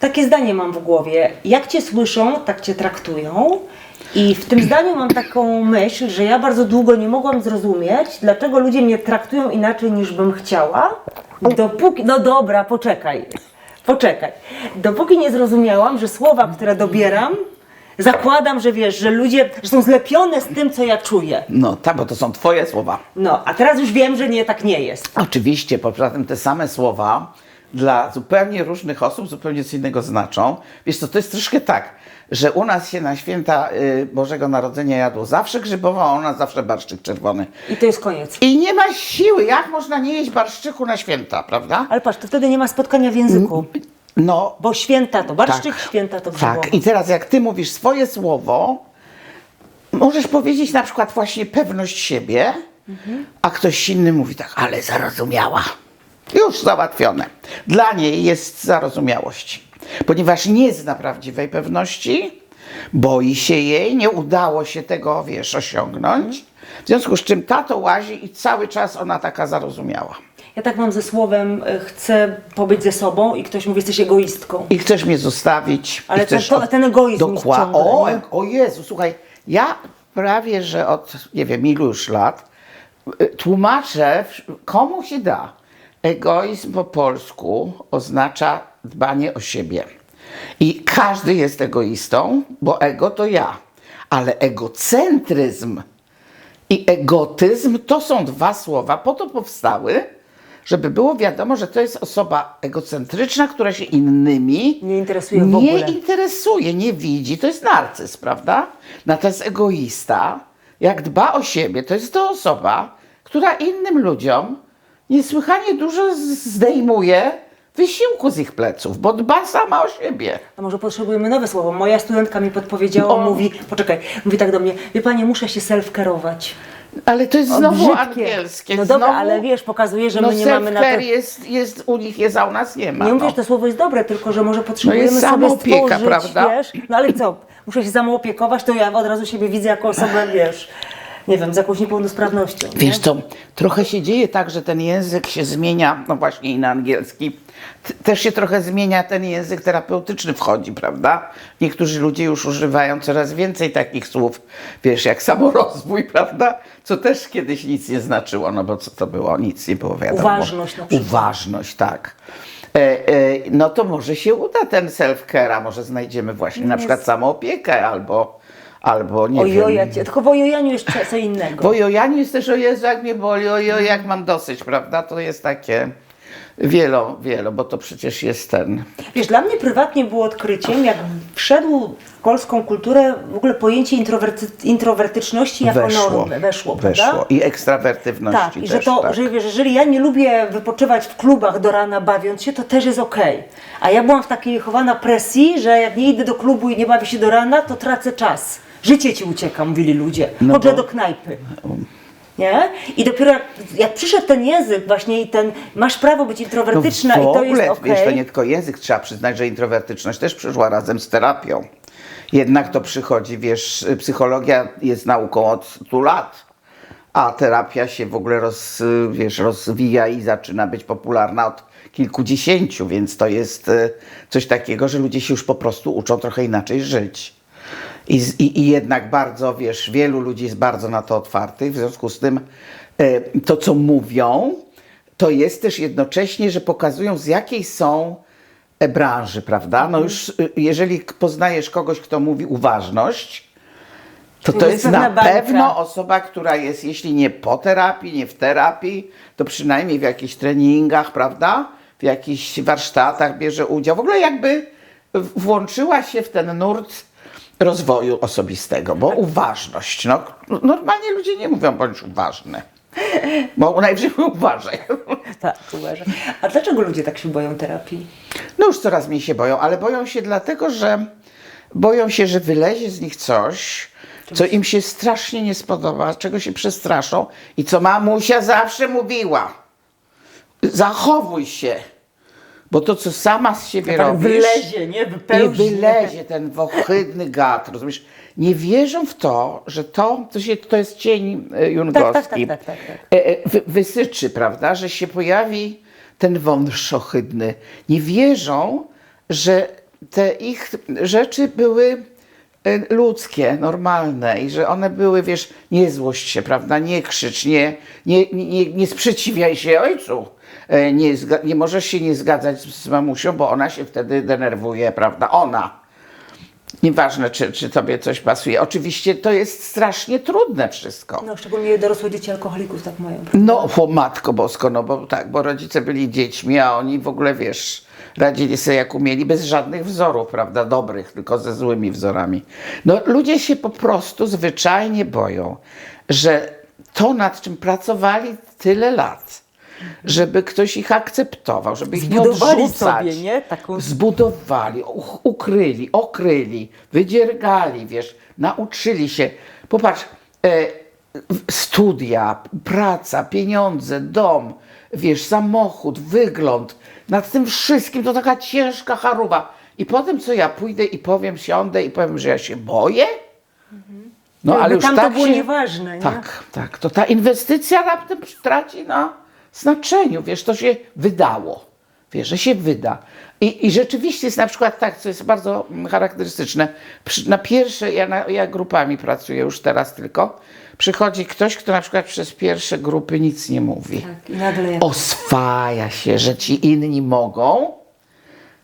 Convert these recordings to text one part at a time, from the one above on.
Takie zdanie mam w głowie. Jak cię słyszą, tak cię traktują. I w tym zdaniu mam taką myśl, że ja bardzo długo nie mogłam zrozumieć, dlaczego ludzie mnie traktują inaczej niż bym chciała. Dopóki. No dobra, poczekaj. Poczekaj. Dopóki nie zrozumiałam, że słowa, które dobieram, zakładam, że wiesz, że ludzie że są zlepione z tym, co ja czuję. No tak, bo to są twoje słowa. No, a teraz już wiem, że nie, tak nie jest. Oczywiście, poza tym te same słowa dla zupełnie różnych osób zupełnie co innego znaczą. Wiesz co, to jest troszkę tak, że u nas się na święta y, Bożego Narodzenia jadło zawsze grzybowo, a u nas zawsze barszczyk czerwony. I to jest koniec. I nie ma siły, jak można nie jeść barszczyku na święta, prawda? Ale patrz, to wtedy nie ma spotkania w języku. No, Bo święta to barszczyk, święta to grzybowo. tak. I teraz jak ty mówisz swoje słowo, możesz powiedzieć na przykład właśnie pewność siebie, a ktoś inny mówi tak, ale zarozumiała. Już załatwione. Dla niej jest zarozumiałość, ponieważ nie zna prawdziwej pewności, boi się jej, nie udało się tego, wiesz, osiągnąć. W związku z czym tato łazi i cały czas ona taka zarozumiała. Ja tak mam ze słowem, y, chcę pobyć ze sobą i ktoś mówi, jesteś egoistką. I chcesz mnie zostawić. Ale i chcesz ten- to- ten egoizm mi Dokła- wciąga, o, nie? o Jezu, słuchaj, ja prawie, że od nie wiem ilu już lat y, tłumaczę, w- komu się da. Egoizm po polsku oznacza dbanie o siebie. I każdy jest egoistą, bo ego to ja. Ale egocentryzm i egotyzm to są dwa słowa, po to powstały, żeby było wiadomo, że to jest osoba egocentryczna, która się innymi Nie interesuje nie interesuje, nie widzi. To jest narcyz, prawda? Natomiast egoista, jak dba o siebie, to jest to osoba, która innym ludziom niesłychanie dużo zdejmuje wysiłku z ich pleców, bo dba sama o siebie. A może potrzebujemy nowe słowo? Moja studentka mi podpowiedziała, O. mówi, poczekaj, mówi tak do mnie, wie pani, muszę się self-carować. Ale to jest znowu brzydkie. angielskie. No dobra, znowu... ale wiesz, pokazuje, że no my nie mamy na to... self-care jest, jest u nich, jest, a u nas nie ma. Nie mówię, no. że to słowo jest dobre, tylko że może potrzebujemy jest sobie samoopieka, stworzyć, prawda? wiesz? No ale co, muszę się samoopiekować, to ja od razu siebie widzę jako osobę, wiesz, nie wiem, z jakąś niepełnosprawnością. nie? Wiesz co, trochę się dzieje tak, że ten język się zmienia, no właśnie i na angielski, też się trochę zmienia ten język terapeutyczny wchodzi, prawda? Niektórzy ludzie już używają coraz więcej takich słów, wiesz, jak samorozwój, prawda? Co też kiedyś nic nie znaczyło, no bo co to było? Nic nie było wiadomo. Uważność na przykład. Uważność, tak. E, e, no to może się uda ten self-care, a może znajdziemy właśnie na przykład samoopiekę albo, albo nie wiem. Ojoja cię, tylko w ojojaniu jest co innego. W ojojaniu jest też o Jezu, jak mnie boli, ojoj, jak mam dosyć, prawda? To jest takie wielo, wielo, bo to przecież jest ten. Wiesz, dla mnie prywatnie było odkryciem, jak wszedł w polską kulturę w ogóle pojęcie introwerty, introwertyczności jako weszło. normy, weszło, prawda? weszło. I ekstrawertywności Tak, i też, że to, tak. że wiesz, jeżeli ja nie lubię wypoczywać w klubach do rana bawiąc się, to też jest okej. A ja byłam w takiej chowana presji, że jak nie idę do klubu i nie bawię się do rana, to tracę czas. Życie ci ucieka, mówili ludzie. No Chodzę do knajpy. Nie? I dopiero jak, jak przyszedł ten język właśnie i ten, masz prawo być introwertyczna no w i to ogóle, jest okej. wiesz, to nie tylko język, trzeba przyznać, że introwertyczność też przyszła razem z terapią. Jednak to przychodzi, wiesz, psychologia jest nauką od 100 lat, a terapia się w ogóle roz, wiesz, rozwija i zaczyna być popularna od kilkudziesięciu, więc to jest e, coś takiego, że ludzie się już po prostu uczą trochę inaczej żyć. I, i, I jednak bardzo, wiesz, wielu ludzi jest bardzo na to otwartych, w związku z tym e, to, co mówią, to jest też jednocześnie, że pokazują z jakiej są e, branży, prawda? No już y, jeżeli poznajesz kogoś, kto mówi uważność, to Czyli to jest jest na bańka. pewno osoba, która jest, jeśli nie po terapii, nie w terapii, to przynajmniej w jakichś treningach, prawda? W jakichś warsztatach bierze udział. W ogóle jakby włączyła się w ten nurt rozwoju osobistego, bo uważność, no normalnie ludzie nie mówią bądź uważny, bo najwyżej uważaj. Tak, uważam. A dlaczego ludzie tak się boją terapii? No już coraz mniej się boją, ale boją się dlatego, że boją się, że wylezie z nich coś, co im się strasznie nie spodoba, czego się przestraszą i co mamusia zawsze mówiła. Zachowuj się, bo to, co sama z siebie tak robisz, wylezie, nie? nie Wypełźnie. wylezie ten wohydny gad, rozumiesz? Nie wierzą w to, że to, to, się, to jest cień e, jungowski, tak, tak, tak, tak. e, e, wy, wysyczy, prawda, że się pojawi ten wąż ohydny. Nie wierzą, że te ich rzeczy były ludzkie, normalne i że one były, wiesz, nie złość się, prawda, nie krzycz, nie, nie, nie, nie sprzeciwiaj się ojcu. E, Nie, nie możesz się nie zgadzać z mamusią, bo ona się wtedy denerwuje, prawda, ona. Nieważne, czy, czy tobie coś pasuje. Oczywiście to jest strasznie trudne wszystko. No, szczególnie dorosłe dzieci alkoholików tak mają. No, o matko bosko, no bo tak, bo rodzice byli dziećmi, a oni w ogóle, wiesz, radzili sobie jak umieli, bez żadnych wzorów, prawda, dobrych, tylko ze złymi wzorami. No, ludzie się po prostu zwyczajnie boją, że to, nad czym pracowali tyle lat, żeby ktoś ich akceptował, żeby ich nie odrzucać. sobie, nie? Taką- Zbudowali, ukryli, okryli, wydziergali, wiesz, nauczyli się. Popatrz, e, studia, praca, pieniądze, dom, wiesz, samochód, wygląd. Nad tym wszystkim to taka ciężka charuba. I potem co ja pójdę i powiem, siądę i powiem, że ja się boję? No Jakby ale już tam to tak było się... nieważne, nie? Tak, tak. To ta inwestycja raptem traci na znaczeniu. Wiesz, to się wydało. Wiesz, że się wyda. I, I rzeczywiście jest na przykład tak, co jest bardzo mm, charakterystyczne. Na pierwsze, ja, na, ja grupami pracuję już teraz tylko, przychodzi ktoś, kto na przykład przez pierwsze grupy nic nie mówi. Tak. Oswaja się, że ci inni mogą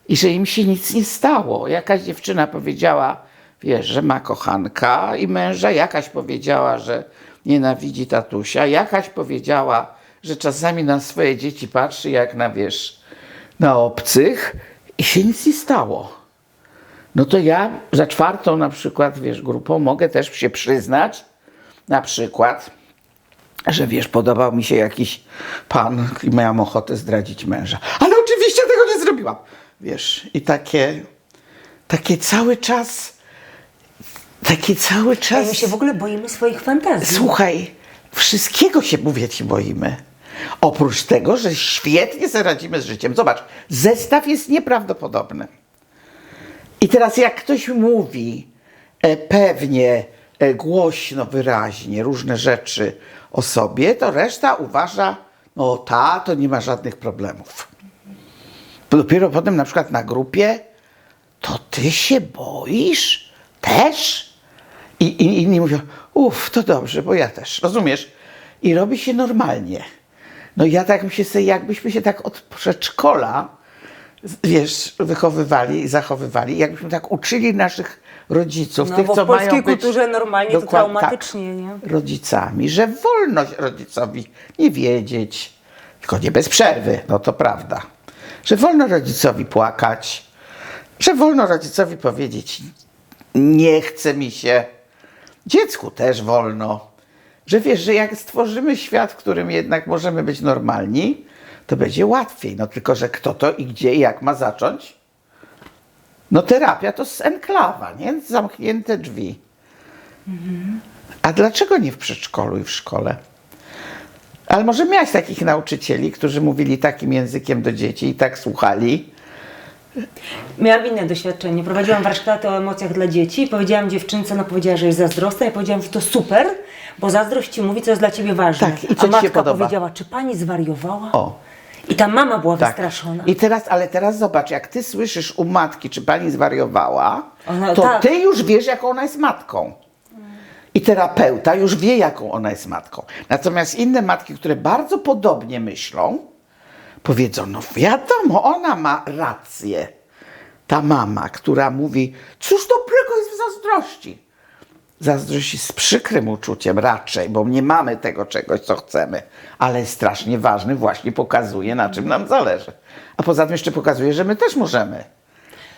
i że im się nic nie stało. Jakaś dziewczyna powiedziała, wiesz, że ma kochanka i męża, jakaś powiedziała, że nienawidzi tatusia, jakaś powiedziała, że czasami na swoje dzieci patrzy jak na, wiesz, na obcych i się nic nie stało. No to ja za czwartą na przykład, wiesz, grupą mogę też się przyznać, na przykład, że wiesz, podobał mi się jakiś pan i miałam ochotę zdradzić męża. Ale oczywiście tego nie zrobiłam. Wiesz, i takie, takie cały czas, takie cały czas. my się w ogóle boimy swoich fantazji. Słuchaj, wszystkiego się, mówię ci, boimy. Oprócz tego, że świetnie sobie radzimy z życiem. Zobacz, zestaw jest nieprawdopodobny. I teraz jak ktoś mówi e, pewnie, e, głośno, wyraźnie różne rzeczy o sobie, to reszta uważa, no ta to nie ma żadnych problemów. Dopiero potem na przykład na grupie, to ty się boisz? Też? I, i inni mówią, uff, to dobrze, bo ja też, rozumiesz? I robi się normalnie. No ja tak mi się sobie, jakbyśmy się tak od przedszkola, wiesz, wychowywali i zachowywali, jakbyśmy tak uczyli naszych rodziców, No, tych, bo w co polskiej mają być kulturze normalnie to dokład- traumatycznie, nie? rodzicami, że wolno rodzicowi nie wiedzieć, tylko nie bez przerwy, no to prawda, że wolno rodzicowi płakać, że wolno rodzicowi powiedzieć nie chce mi się, dziecku też wolno, że wiesz, że jak stworzymy świat, w którym jednak możemy być normalni, to będzie łatwiej, no tylko, że kto to i gdzie i jak ma zacząć? No terapia to z enklawa, nie? Zamknięte drzwi. A dlaczego nie w przedszkolu i w szkole? Ale może miałeś takich nauczycieli, którzy mówili takim językiem do dzieci i tak słuchali. Miałam inne doświadczenie. Prowadziłam warsztaty o emocjach dla dzieci i powiedziałam dziewczynce, no powiedziała, że jest zazdrosna i powiedziałam, że to super, bo zazdrość ci mówi, co jest dla ciebie ważne. Tak, i co A ci się matka podoba? powiedziała, czy pani zwariowała? O. I ta mama była Tak. wystraszona. I teraz, ale teraz zobacz, jak ty słyszysz u matki, czy pani zwariowała, Ona- to tak. ty już wiesz, jaką ona jest matką. I terapeuta już wie, jaką ona jest matką. Natomiast inne matki, które bardzo podobnie myślą, powiedzą, no wiadomo, ona ma rację. Ta mama, która mówi, cóż dobrego jest w zazdrości. Zazdrość jest przykrym uczuciem raczej, bo nie mamy tego czegoś, co chcemy, ale strasznie ważny, właśnie pokazuje, na czym nam zależy. A poza tym jeszcze pokazuje, że my też możemy.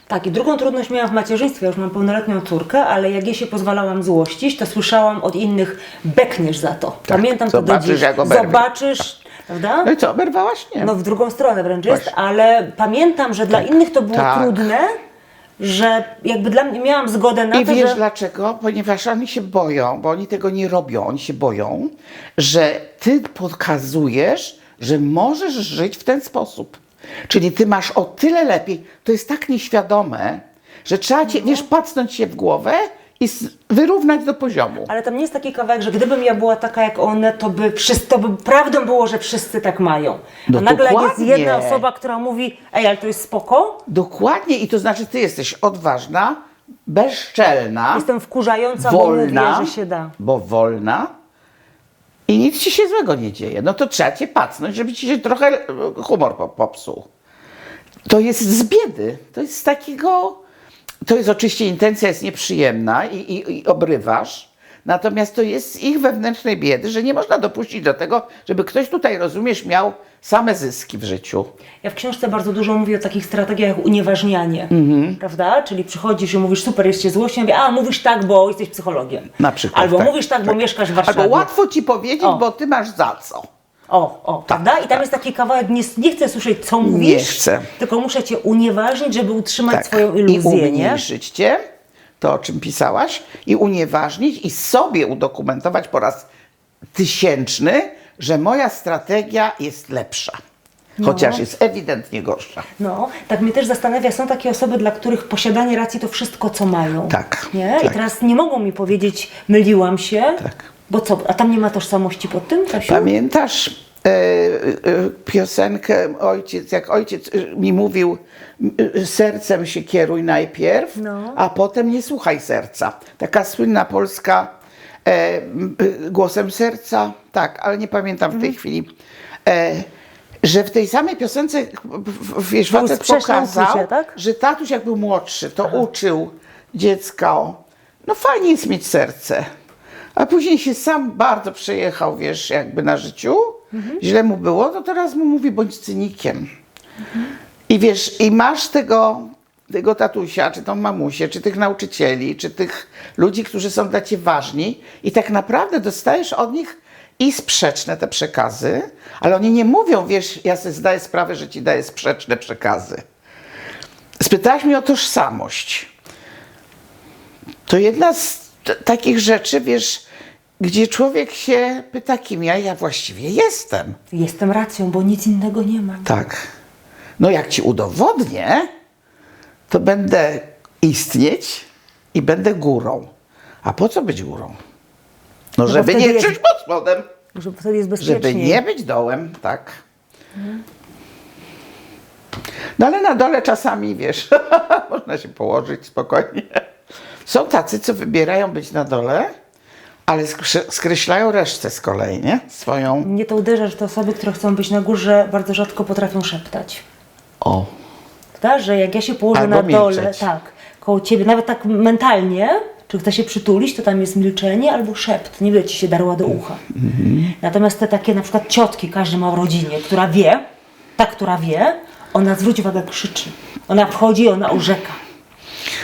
Tak, i drugą trudność miałam w macierzyństwie. Ja już mam pełnoletnią córkę, ale jak jej się pozwalałam złościć, to słyszałam od innych, bekniesz za to. Pamiętam to do dziś. Zobaczysz, prawda? No i co, oberwałaś? Nie. No w drugą stronę wręcz jest, Właśnie. ale pamiętam, że dla innych to było tak. trudne, że jakby dla mnie miałam zgodę na I to, wiesz że... dlaczego? Ponieważ oni się boją, bo oni tego nie robią, oni się boją, że ty pokazujesz, że możesz żyć w ten sposób. Czyli ty masz o tyle lepiej, to jest tak nieświadome, że trzeba cię, wiesz, pacnąć się w głowę i wyrównać do poziomu. Ale tam nie jest taki kawałek, że gdybym ja była taka jak one, to by, wszyscy, to by prawdą było, że wszyscy tak mają. No A nagle jak jest dokładnie. jedna osoba, która mówi, ej, ale to jest spoko, Dokładnie i to znaczy ty jesteś odważna, bezczelna, jestem wkurzająca, bo wolna, mówię, że się da. bo wolna i nic ci się złego nie dzieje. No to trzeba cię pacnąć, żeby ci się trochę humor po- popsuł. To jest z biedy. To jest z takiego. To jest oczywiście intencja jest nieprzyjemna i, i, i obrywasz. Natomiast to jest z ich wewnętrznej biedy, że nie można dopuścić do tego, żeby ktoś tutaj, rozumiesz, miał same zyski w życiu. Ja w książce bardzo dużo mówię o takich strategiach jak unieważnianie, Mhm. prawda? Czyli przychodzisz i mówisz, super, jest cię złość, ja mówię, a mówisz tak, bo jesteś psychologiem. Na przykład. Albo mówisz tak, bo mieszkasz w Warszawie. Albo łatwo ci powiedzieć, O. bo ty masz za co. O, o, prawda? I tam tak. jest taki kawałek, nie, nie chcę słyszeć, co mówisz, chcę. tylko muszę cię unieważnić, żeby utrzymać Tak. swoją I iluzję, nie? umniejszyć cię, to o czym pisałaś, i unieważnić, i sobie udokumentować po raz tysięczny, że moja strategia jest lepsza. Chociaż jest ewidentnie gorsza. No, tak mnie też zastanawia, są takie osoby, dla których posiadanie racji to wszystko, co mają. Tak, Nie? I tak. teraz nie mogą mi powiedzieć, myliłam się. Tak. Bo co, a tam nie ma tożsamości pod tym, Kasiu? Pamiętasz e, e, piosenkę ojciec, jak ojciec e, mi mówił, sercem się kieruj najpierw, No. a potem nie słuchaj serca. Taka słynna polska e, m, e, głosem serca, tak, ale nie pamiętam Mhm. w tej chwili. E, że w tej samej piosence w- w- wiesz, facet sprzeczne pokazał, tak? że tatuś jak był młodszy, to uczył dziecko, no fajnie jest mieć serce. A później się sam bardzo przejechał, wiesz, jakby na życiu. Źle mu było, to teraz mu mówi, bądź cynikiem. I wiesz, i masz tego, tego tatusia, czy tą mamusię, czy tych nauczycieli, czy tych ludzi, którzy są dla ciebie ważni i tak naprawdę dostajesz od nich i sprzeczne te przekazy, ale oni nie mówią, wiesz, ja sobie zdaję sprawę, że ci daję sprzeczne przekazy. Spytałaś mnie o tożsamość. To jedna z takich rzeczy, wiesz, gdzie człowiek się pyta, kim ja, ja właściwie jestem. Jestem racją, bo nic innego nie mam. Tak. No jak ci udowodnię, to będę istnieć i będę górą. A po co być górą? No, bo żeby nie jest- czuć pod spodem. Żeby wtedy jest bezpiecznie. Żeby nie być dołem, tak. No ale na dole czasami, wiesz, można się położyć spokojnie. Są tacy, co wybierają być na dole, ale skreślają resztę z kolei, nie? Swoją... Mnie to uderza, że te osoby, które chcą być na górze, bardzo rzadko potrafią szeptać. O. Prawda? Że jak ja się położę Albo na dole, milczeć. tak, koło ciebie, nawet tak mentalnie, czy chcę się przytulić, to tam jest milczenie albo szept. Nie będzie ci się darła do ucha. Natomiast te takie na przykład ciotki, każdy ma w rodzinie, która wie, ta, która wie, ona zwróć uwagę, krzyczy. Ona wchodzi, ona orzeka.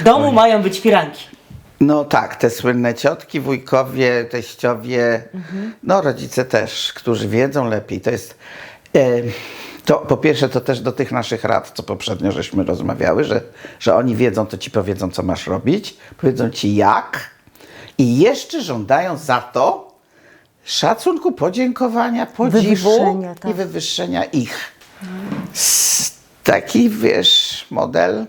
W domu mają być firanki. No tak, te słynne ciotki, wujkowie, teściowie, no rodzice też, którzy wiedzą lepiej. To jest, e, to po pierwsze to też do tych naszych rad, co poprzednio żeśmy rozmawiały, że, że oni wiedzą, to ci powiedzą, co masz robić, powiedzą ci jak i jeszcze żądają za to szacunku, podziękowania, podziwu tak. i wywyższenia ich. S- Taki, wiesz, model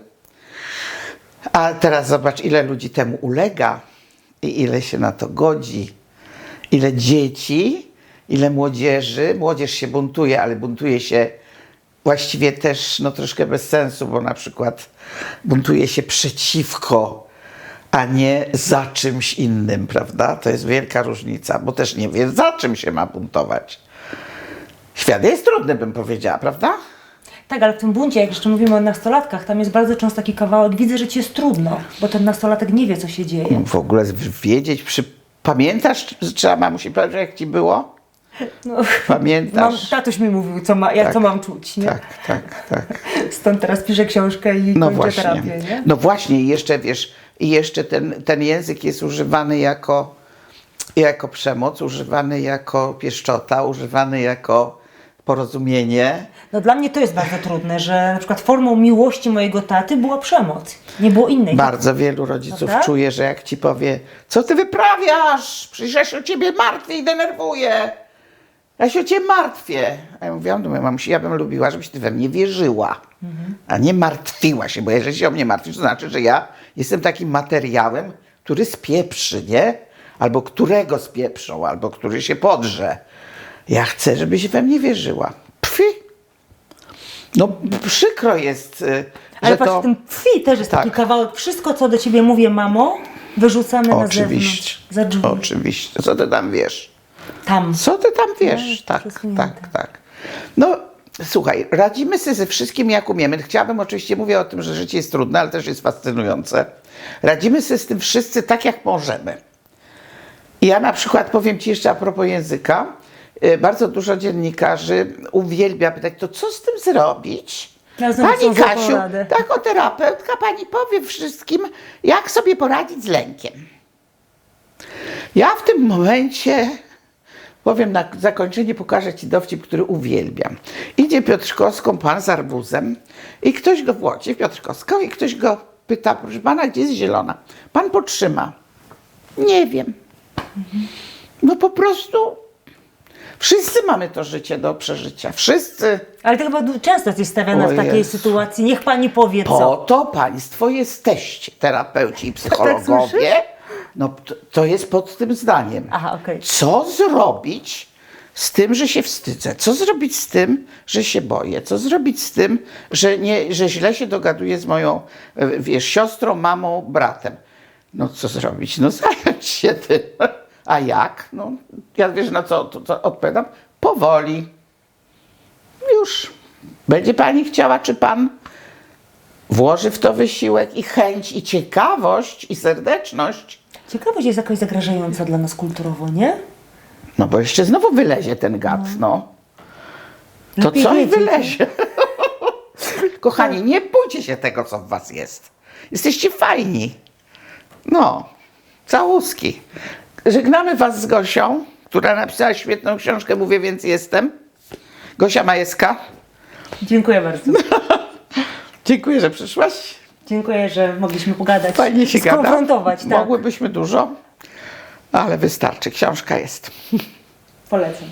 a teraz zobacz, ile ludzi temu ulega i ile się na to godzi. Ile dzieci, ile młodzieży. Młodzież się buntuje, ale buntuje się właściwie też no, troszkę bez sensu, bo na przykład buntuje się przeciwko, a nie za czymś innym, prawda? To jest wielka różnica, bo też nie wie, za czym się ma buntować. Świat jest trudny, bym powiedziała, prawda? Tak, ale w tym buncie, jak jeszcze mówimy o nastolatkach, tam jest bardzo często taki kawałek, widzę, że ci jest trudno, bo ten nastolatek nie wie, co się dzieje. w ogóle wiedzieć, przy... pamiętasz, że trzeba mamusi powiedzieć, jak ci było? No, Pamiętasz? mam, tatuś mi mówił, co, ma, ja, Tak. co mam czuć, nie? Tak, tak, tak. Stąd teraz piszę książkę i No kończę terapię, nie? No właśnie, jeszcze wiesz, i jeszcze ten, ten język jest używany jako, jako przemoc, używany jako pieszczota, używany jako porozumienie. No dla mnie to jest bardzo trudne, że na przykład formą miłości mojego taty była przemoc. Nie było innej. Bardzo wielu rodziców Prawda? czuje, że jak ci powie, co ty wyprawiasz? Przecież ja się o ciebie martwię i denerwuję. Ja się o ciebie martwię. A ja mówiłam do mojej mamusi, ja bym lubiła, żebyś ty we mnie wierzyła, a nie martwiła się, bo jeżeli się o mnie martwisz, to znaczy, że ja jestem takim materiałem, który spieprzy, nie? Albo którego spieprzą, albo który się podrze. Ja chcę, żebyś we mnie wierzyła. Pfi! No przykro jest, y, Ale że patrz, to... w tym twi też jest taki Tak. kawałek. Wszystko, co do ciebie mówię, mamo, wyrzucamy na Oczywiście, zewnątrz. Za drzwi. oczywiście. Co ty tam wiesz? Tam. Co ty tam wiesz? No, tak, tak, tak. No, słuchaj, radzimy sobie ze wszystkim, jak umiemy. Chciałabym, oczywiście, mówię o tym, że życie jest trudne, ale też jest fascynujące. Radzimy sobie z tym wszyscy tak, jak możemy. Ja na przykład powiem Ci jeszcze a propos języka. Y, Bardzo dużo dziennikarzy uwielbia pytać, to co z tym zrobić? Pani Kasiu, poradę. takoterapeutka, pani powie wszystkim, jak sobie poradzić z lękiem. Ja w tym momencie powiem na zakończenie, pokażę Ci dowcip, który uwielbiam. Idzie Piotrkowską pan z arbuzem i ktoś go w Łodzi, w Piotrkowską, i ktoś go pyta, proszę pana, gdzie jest zielona? Pan potrzyma. Nie wiem. No po prostu wszyscy mamy to życie do przeżycia. Wszyscy. Ale ty chyba często jesteś stawiana O w takiej Jezu. sytuacji. Niech pani powie Po co. to państwo jesteście, terapeuci i Tak psychologowie. słyszysz? no to, to jest pod tym zdaniem. Aha, okej. Co zrobić z tym, że się wstydzę? Co zrobić z tym, że się boję? Co zrobić z tym, że, nie, że źle się dogaduję z moją, e, wiesz, siostrą, mamą, bratem? No co zrobić? No zająć się tym. A jak? No, ja wiesz na co, to, co odpowiadam? Powoli. Już. Będzie pani chciała, czy pan włoży w to wysiłek i chęć, i ciekawość, i serdeczność? Ciekawość jest jakaś zagrażająca dla nas kulturowo, nie? No bo jeszcze znowu wylezie ten gad, no. To Lepiej coś wiedzieć, wylezie. Kochani, nie bójcie się tego, co w was jest. Jesteście fajni. No, całuski. Żegnamy was z Gosią, która napisała świetną książkę Mówię, więc jestem. Gosia Majewska. Dziękuję bardzo. Dziękuję, że przyszłaś. Dziękuję, że mogliśmy pogadać. Fajnie się gada. Skonfrontować, tak. Mogłybyśmy dużo, ale wystarczy. Książka jest. Polecam.